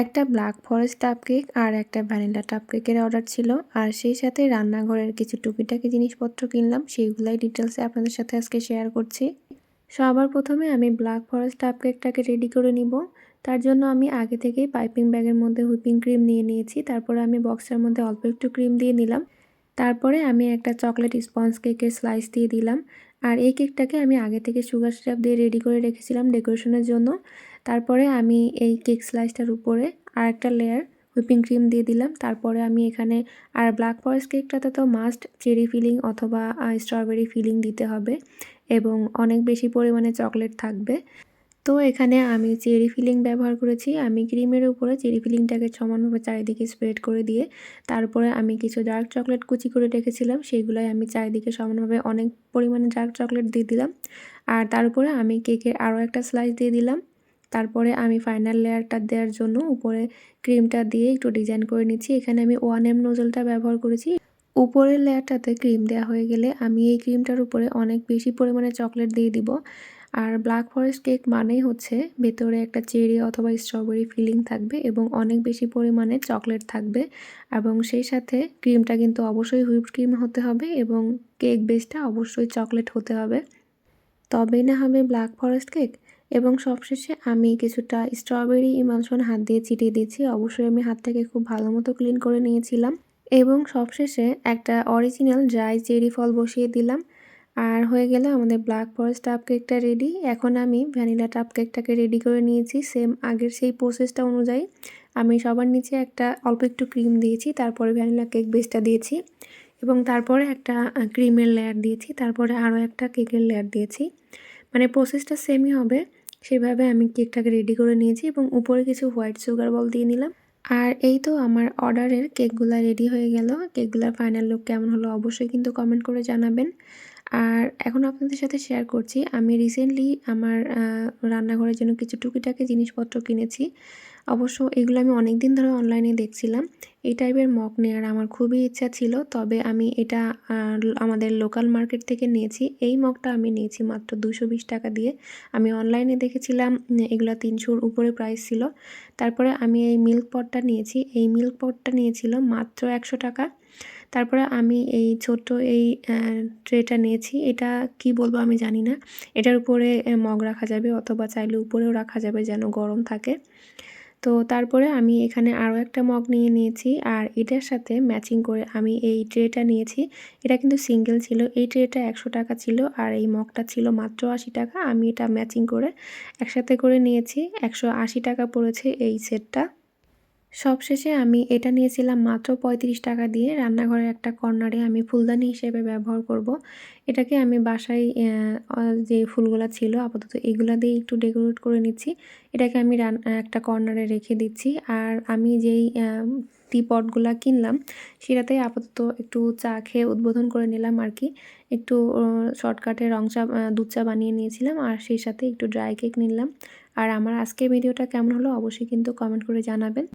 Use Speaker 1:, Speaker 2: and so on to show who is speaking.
Speaker 1: একটা black forest টাপ cake আর একটা ভ্যানিলা টাপ কেকের অর্ডার ছিল। আর সেই সাথে রান্নাঘরের কিছু টুকিটাকি জিনিসপত্র কিনলাম, সেইগুলাই ডিটেলসে আপনাদের সাথে আজকে শেয়ার করছি। সবার প্রথমে আমি ব্ল্যাক ফরেস্ট টাপ কেকটাকে রেডি করে নিব। তার জন্য আমি আগে থেকেই পাইপিং ব্যাগের মধ্যে হুইপিং ক্রিম নিয়ে নিয়েছি। তারপরে আমি বক্সের মধ্যে অল্প একটু ক্রিম দিয়ে নিলাম। তারপরে আমি একটা চকলেট স্পঞ্জ কেকের স্লাইস দিয়ে দিলাম। আর এই কেকটাকে আমি আগে থেকে সুগার সিরাপ দিয়ে রেডি করে রেখেছিলাম ডেকোরেশনের জন্য। তারপরে আমি এই কেক স্লাইসটার উপরে আর একটা লেয়ার হুইপিং ক্রিম দিয়ে দিলাম। তারপরে আমি এখানে আর ব্ল্যাক ফরেস্ট কেকটাতে তো মাস্ট চেরি ফিলিং অথবা স্ট্রবেরি ফিলিং দিতে হবে এবং অনেক বেশি পরিমাণে চকলেট থাকবে। তো এখানে আমি চেরি ফিলিং ব্যবহার করেছি। আমি ক্রিমের উপরে চেরি ফিলিংটাকে সমানভাবে চারিদিকে স্প্রেড করে দিয়ে তারপরে আমি কিছু ডার্ক চকলেট কুচি করে রেখেছিলাম। সেগুলোই আমি চারিদিকে সমানভাবে অনেক পরিমাণে ডার্ক চকলেট দিয়ে দিলাম। আর তার উপরে আমি কেকের আরও একটা স্লাইস দিয়ে দিলাম। তারপরে আমি ফাইনাল লেয়ারটা দেওয়ার জন্য উপরে ক্রিমটা দিয়ে একটু ডিজাইন করে নিচ্ছি। এখানে আমি ওয়ান এম নোজলটা ব্যবহার করেছি। উপরের লেয়ারটাতে ক্রিম দেওয়া হয়ে গেলে আমি এই ক্রিমটার উপরে অনেক বেশি পরিমাণে চকলেট দিয়ে দিব। আর ব্ল্যাক ফরেস্ট কেক মানেই হচ্ছে ভেতরে একটা চেরি অথবা স্ট্রবেরি ফিলিং থাকবে এবং অনেক বেশি পরিমাণে চকলেট থাকবে। এবং সেই সাথে ক্রিমটা কিন্তু অবশ্যই হুইপ ক্রিম হতে হবে এবং কেক বেসটা অবশ্যই চকলেট হতে হবে। তবেই না হবে ব্ল্যাক ফরেস্ট কেক এবং সবশেষে আমি কিছুটা স্ট্রবেরি ইমালশন হাত দিয়ে ছিটিয়ে দিয়েছি। অবশ্যই আমি হাতটাকে খুব ভালো মতো ক্লিন করে নিয়েছিলাম। এবং সবশেষে একটা অরিজিনাল ড্রাই চেরি ফল বসিয়ে দিলাম। আর হয়ে গেল আমাদের ব্ল্যাক ফরেস্ট টাপ কেকটা রেডি। এখন আমি ভ্যানিলা টাপ কেকটাকে রেডি করে নিয়েছি। সেম আগের সেই প্রসেসটা অনুযায়ী আমি সবার নিচে একটা অল্প একটু ক্রিম দিয়েছি, তারপরে ভ্যানিলা কেক বেসটা দিয়েছি এবং তারপরে একটা ক্রিমের লেয়ার দিয়েছি, তারপরে আরও একটা কেকের লেয়ার দিয়েছি। মানে প্রসেসটা সেমই হবে। সেভাবে আমি কেকটাকে রেডি করে নিয়েছি এবং উপরে কিছু হোয়াইট সুগার বল দিয়ে নিলাম। আর এই তো আমার অর্ডারের কেকগুলো রেডি হয়ে গেল। কেকগুলোর ফাইনাল লুক কেমন হলো অবশ্যই কিন্তু কমেন্ট করে জানাবেন। আর এখন আপনাদের সাথে শেয়ার করছি, আমি রিসেন্টলি আমার রান্নাঘরের জন্য কিছু টুকিটাকি জিনিসপত্র কিনেছি। অবশ্য এগুলো আমি অনেক দিন ধরে অনলাইনে দেখছিলাম। এই টাইপের মগ নেওয়ার আমার খুবই ইচ্ছা ছিল, তবে আমি এটা আমাদের লোকাল মার্কেট থেকে নিয়েছি। এই মগটা আমি নিয়েছি মাত্র দুশো টাকা দিয়ে। আমি অনলাইনে দেখেছিলাম এগুলো তিনশোর উপরে প্রাইস ছিল। তারপরে আমি এই মিল্ক পটটা নিয়েছি। এই মিল্ক পটটা নিয়েছিল মাত্র একশো টাকা। তারপরে আমি এই ছোট্ট এই ট্রেটা নিয়েছি। এটা কি বলব আমি জানি না। এটার উপরে মগ রাখা যাবে অথবা চাইলে উপরেও রাখা যাবে যেন গরম থাকে। তো তারপরে আমি এখানে আরও একটা মগ নিয়ে নিয়েছি আর এটার সাথে ম্যাচিং করে আমি এই ট্রেটা নিয়েছি। এটা কিন্তু সিঙ্গেল ছিল। এই ট্রেটা একশো টাকা ছিল আর এই মগটা ছিল মাত্র আশি টাকা। আমি এটা ম্যাচিং করে একসাথে করে নিয়েছি। একশো আশি টাকা পড়েছে এই সেটটা সবশেষে আমি এটা নিয়েছিলাম মাত্র পঁয়ত্রিশ টাকা দিয়ে রান্নাঘরের একটা কর্নারে আমি ফুলদানি হিসেবে ব্যবহার করব। এটাকে আমি বাসায় যে ফুলগুলো ছিল আপাতত এগুলো দিয়ে একটু ডেকোরেট করে নিচ্ছি। এটাকে আমি একটা কর্নারে রেখে দিচ্ছি। আর আমি যেই টি পটগুলো কিনলাম সেটাতে আপাতত একটু চা খেয়ে উদ্বোধন করে নিলাম আর কি। একটু শর্টকাটে রং চা দুধ চা বানিয়ে নিয়েছিলাম আর সেই সাথে একটু ড্রাই কেক নিলাম। আর আমার আজকে ভিডিওটা কেমন হলো অবশ্যই কিন্তু কমেন্ট করে জানাবেন।